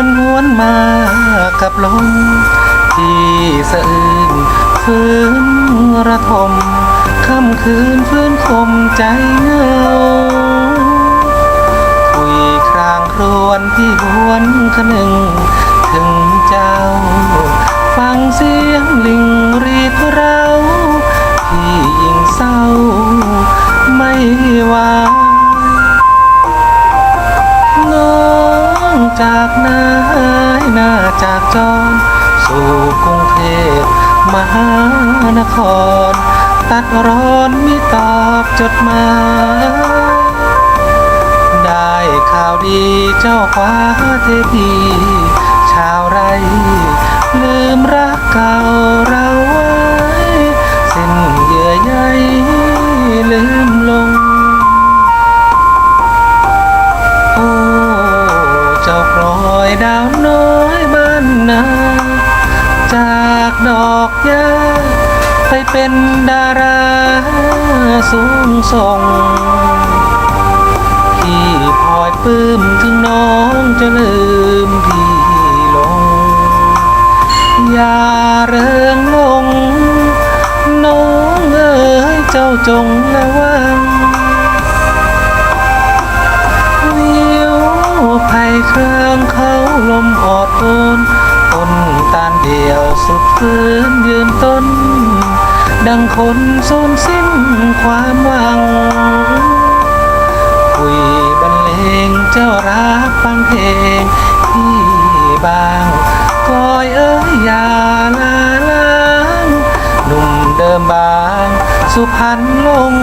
วนหวนมากับลมที่สะอื้นฟื้นระทมค่ำคืนฟื้นคมใจเงาคุยครางครวนที่หวนคนึงถึงเจ้า ฟังเสียงลิงรีดเราพี่ยิ่งเศร้าไม่ว่า จากนา หน้าจากจรสู่กรุงเทพมหานคร ตัดร้อนมิตอบจดหมายได้ข่าวดีเจ้าคว้าเทพี ชาวไร ลืมรักเก่า ดอกยาไปเป็นดาราสูงส่งพี่พลอยปื้มถึงน้องจะลืมพี่ลง อย่าเริงลง น้องเอ๋ยเจ้าจงแล้ว ดังคนสูญสิ้นความหวัง คุยบรรเลงเจ้ารักฟังเพลงที่บางคอยเอ้ยอย่าลาล้างหนุ่มเดิมบาง สุพรรณลง